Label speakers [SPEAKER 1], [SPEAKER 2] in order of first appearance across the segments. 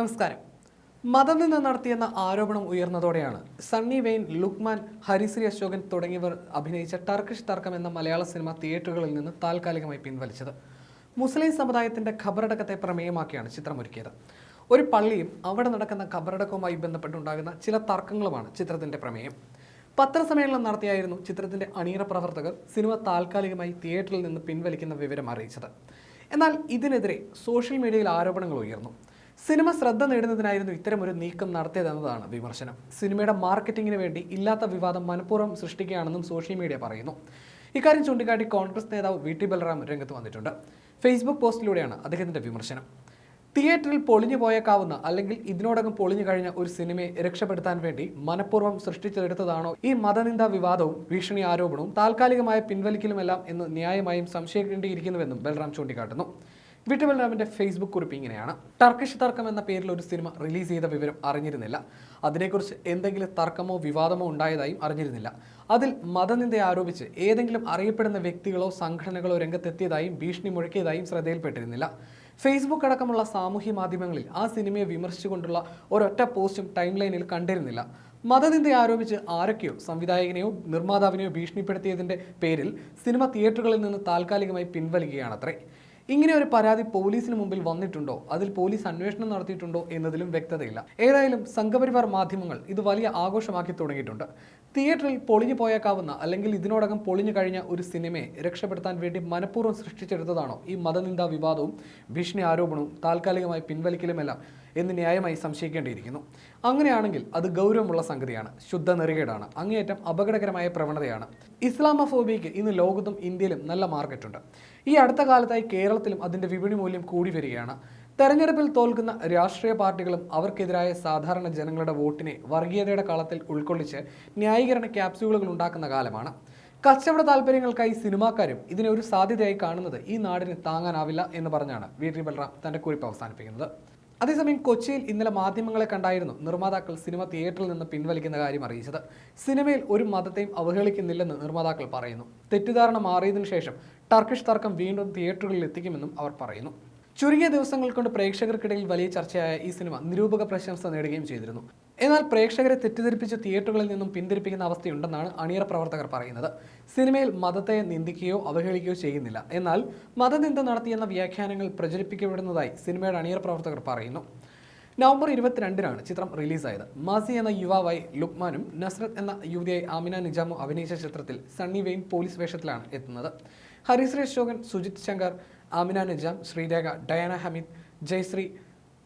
[SPEAKER 1] നമസ്കാരം. മതനിന്ദ നടത്തിയെന്ന ആരോപണം ഉയർന്നതോടെയാണ് സണ്ണി വെയിൻ ലുക്മാൻ ഹരിശ്രീ അശോകൻ തുടങ്ങിയവർ അഭിനയിച്ച ടർക്കിഷ് തർക്കം എന്ന മലയാള സിനിമ തിയേറ്ററുകളിൽ നിന്ന് താൽക്കാലികമായി പിൻവലിച്ചത്. മുസ്ലിം സമുദായത്തിന്റെ ഖബറടക്കത്തെ പ്രമേയമാക്കിയാണ് ചിത്രമൊരുക്കിയത്. ഒരു പള്ളിയും അവിടെ നടക്കുന്ന ഖബറടക്കവുമായി ബന്ധപ്പെട്ടുണ്ടാകുന്ന ചില തർക്കങ്ങളുമാണ് ചിത്രത്തിന്റെ പ്രമേയം. പത്രസമ്മേളനം നടത്തിയായിരുന്നു ചിത്രത്തിന്റെ അണിയറ പ്രവർത്തകർ സിനിമ താൽക്കാലികമായി തിയേറ്ററിൽ നിന്ന് പിൻവലിക്കുന്ന വിവരം അറിയിച്ചത്. എന്നാൽ ഇതിനെതിരെ സോഷ്യൽ മീഡിയയിൽ ആരോപണങ്ങൾ ഉയർന്നു. സിനിമ ശ്രദ്ധ നേടുന്നതിനായിരുന്നു ഇത്തരം ഒരു നീക്കം നടത്തിയതെന്നതാണ് വിമർശനം. സിനിമയുടെ മാർക്കറ്റിംഗിന് വേണ്ടി ഇല്ലാത്ത വിവാദം മനഃപൂർവം സൃഷ്ടിക്കുകയാണെന്നും സോഷ്യൽ മീഡിയ പറയുന്നു. ഇക്കാര്യം ചൂണ്ടിക്കാട്ടി കോൺഗ്രസ് നേതാവ് വി ടി ബലറാം രംഗത്ത് വന്നിട്ടുണ്ട്. ഫേസ്ബുക്ക് പോസ്റ്റിലൂടെയാണ് അദ്ദേഹത്തിന്റെ വിമർശനം. തിയേറ്ററിൽ പൊളിഞ്ഞു പോയേക്കാവുന്ന അല്ലെങ്കിൽ ഇതിനോടകം പൊളിഞ്ഞു കഴിഞ്ഞ ഒരു സിനിമയെ രക്ഷപ്പെടുത്താൻ വേണ്ടി മനഃപൂർവം സൃഷ്ടിച്ചെടുത്തതാണോ ഈ മതനിന്ദ വിവാദവും ഭീഷണി ആരോപണവും താൽക്കാലികമായ പിൻവലിക്കലുമെല്ലാം എന്ന് ന്യായമായും സംശയിക്കേണ്ടിയിരിക്കുന്നുവെന്നും ബൽറാം ചൂണ്ടിക്കാട്ടുന്നു. വിട്ടു റാമിന്റെ ഫേസ്ബുക്ക് കുറിപ്പ് ഇങ്ങനെയാണ്. ടർക്കിഷ് തർക്കം എന്ന പേരിൽ ഒരു സിനിമ റിലീസ് ചെയ്ത വിവരം അറിഞ്ഞിരുന്നില്ല. അതിനെക്കുറിച്ച് എന്തെങ്കിലും തർക്കമോ വിവാദമോ ഉണ്ടായതായും അറിഞ്ഞിരുന്നില്ല. അതിൽ മതനിന്ദ ആരോപിച്ച് ഏതെങ്കിലും അറിയപ്പെടുന്ന വ്യക്തികളോ സംഘടനകളോ രംഗത്തെത്തിയതായും ഭീഷണി മുഴക്കിയതായും ശ്രദ്ധയിൽപ്പെട്ടിരുന്നില്ല. ഫേസ്ബുക്ക് അടക്കമുള്ള സാമൂഹ്യ മാധ്യമങ്ങളിൽ ആ സിനിമയെ വിമർശിച്ചുകൊണ്ടുള്ള ഒരൊറ്റ പോസ്റ്റും ടൈം ലൈനിൽ കണ്ടിരുന്നില്ല. മതനിന്ദ ആരോപിച്ച് ആരൊക്കെയോ സംവിധായകനെയോ നിർമ്മാതാവിനെയോ ഭീഷണിപ്പെടുത്തിയതിന്റെ പേരിൽ സിനിമ തിയേറ്ററുകളിൽ നിന്ന് താൽക്കാലികമായി പിൻവലിക്കുകയാണത്രേ. ഇങ്ങനെ ഒരു പരാതി പോലീസിന് മുമ്പിൽ വന്നിട്ടുണ്ടോ? അതിൽ പോലീസ് അന്വേഷണം നടത്തിയിട്ടുണ്ടോ എന്നതിലും വ്യക്തതയില്ല. ഏതായാലും സംഘപരിവാർ മാധ്യമങ്ങൾ ഇത് വലിയ ആഘോഷമാക്കി തുടങ്ങിയിട്ടുണ്ട്. തിയേറ്ററിൽ പൊളിഞ്ഞു പോയേക്കാവുന്ന അല്ലെങ്കിൽ ഇതിനോടകം പൊളിഞ്ഞു കഴിഞ്ഞ ഒരു സിനിമയെ രക്ഷപ്പെടുത്താൻ വേണ്ടി മനഃപൂർവം സൃഷ്ടിച്ചെടുത്തതാണോ ഈ മതനിന്ദാ വിവാദവും? ഭീഷണി ആരോപണവും താൽക്കാലികമായി പിൻവലിക്കലുമെല്ലാം എന്ന് ന്യായമായി സംശയിക്കേണ്ടിയിരിക്കുന്നു. അങ്ങനെയാണെങ്കിൽ അത് ഗൗരവമുള്ള സംഗതിയാണ്. ശുദ്ധ നെറുകേടാണ്. അങ്ങേയറ്റം അപകടകരമായ പ്രവണതയാണ്. ഇസ്ലാമഫോബിയയ്ക്ക് ഇന്ന് ലോകത്തും ഇന്ത്യയിലും നല്ല മാർക്കറ്റുണ്ട് ഈ അടുത്ത കാലത്തായി കേരളത്തിലും അതിന്റെ വിപണി മൂല്യം കൂടി വരികയാണ്. തെരഞ്ഞെടുപ്പിൽ തോൽക്കുന്ന രാഷ്ട്രീയ പാർട്ടികളും അവർക്കെതിരായ സാധാരണ ജനങ്ങളുടെ വോട്ടിനെ വർഗീയതയുടെ കളത്തിൽ ഉൾക്കൊള്ളിച്ച് ന്യായീകരണ ക്യാപ്സ്യൂളുകൾ ഉണ്ടാക്കുന്ന കാലമാണ്. കച്ചവട താല്പര്യങ്ങൾക്കായി സിനിമാക്കാരും ഇതിനെ ഒരു സാധ്യതയായി കാണുന്നത് ഈ നാടിന് താങ്ങാനാവില്ല എന്ന് പറഞ്ഞാണ് വി ടി ബൽറാം തന്റെ കുറിപ്പ് അവസാനിപ്പിക്കുന്നത്. അതേസമയം കൊച്ചിയിൽ ഇന്നലെ മാധ്യമങ്ങളെ കണ്ടായിരുന്നു നിർമ്മാതാക്കൾ സിനിമ തിയേറ്ററിൽ നിന്ന് പിൻവലിക്കുന്ന കാര്യം അറിയിച്ചത്. സിനിമയിൽ ഒരു മതത്തെയും അവഹേളിക്കുന്നില്ലെന്ന് നിർമ്മാതാക്കൾ പറയുന്നു. തെറ്റിദ്ധാരണ മാറിയതിനു ശേഷം ടർക്കിഷ് തർക്കം വീണ്ടും തിയേറ്ററുകളിൽ എത്തിക്കുമെന്നും അവർ പറയുന്നു. ചുരുങ്ങിയ ദിവസങ്ങൾ കൊണ്ട് പ്രേക്ഷകർക്കിടയിൽ വലിയ ചർച്ചയായ ഈ സിനിമ നിരൂപക പ്രശംസ നേടുകയും ചെയ്തിരുന്നു. എന്നാൽ പ്രേക്ഷകരെ തെറ്റിദ്ധരിപ്പിച്ച് തിയേറ്ററുകളിൽ നിന്നും പിന്തിരിപ്പിക്കുന്ന അവസ്ഥയുണ്ടെന്നാണ് അണിയറ പ്രവർത്തകർ പറയുന്നത്. സിനിമയിൽ മതത്തെ നിന്ദിക്കുകയോ അവഹേളിക്കുകയോ ചെയ്യുന്നില്ല. എന്നാൽ മതനിന്ദ നടത്തിയെന്ന വ്യാഖ്യാനങ്ങൾ പ്രചരിപ്പിക്കപ്പെടുന്നതായി സിനിമയുടെ അണിയറ പ്രവർത്തകർ പറയുന്നു. നവംബർ ഇരുപത്തിരണ്ടിനാണ് ചിത്രം റിലീസായത്. മാസി എന്ന യുവാവായി ലുക്മാനും നസ്രത്ത് എന്ന യുവതിയായി ആമിന നിജാമും അഭിനയിച്ച ചിത്രത്തിൽ സണ്ണി വെയിൻ പോലീസ് വേഷത്തിലാണ് എത്തുന്നത്. ഹരിശ്രീ അശോകൻ സുജിത് ശങ്കർ ആമിന നിജാം ശ്രീരേഖ ഡയാന ഹമീദ് ജയശ്രീ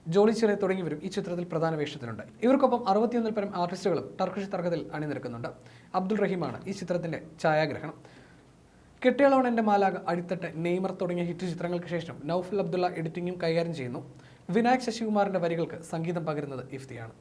[SPEAKER 1] ജോളി ചെറിയ തുടങ്ങിയവരും ഈ ചിത്രത്തിൽ പ്രധാന വേഷത്തിലുണ്ട്. ഇവർക്കൊപ്പം അറുപത്തിയൊന്നിൽ പരം ആർട്ടിസ്റ്റുകളും ടർക്കിഷ് തർക്കത്തിൽ അണിനിരക്കുന്നുണ്ട്. അബ്ദുൾ റഹീമാണ് ഈ ചിത്രത്തിന്റെ ഛായാഗ്രഹണം. കെട്ടിയളവണന്റെ മാലാക അടിത്തട്ട് നെയ്മർ തുടങ്ങിയ ഹിറ്റ് ചിത്രങ്ങൾക്ക് ശേഷം നൌഫൽ അബ്ദുള്ള എഡിറ്റിംഗും കൈകാര്യം ചെയ്യുന്നു. വിനായക് ശശികുമാറിന്റെ വരികൾക്ക് സംഗീതം പകരുന്നത് ഇഫ്തിയാണ്.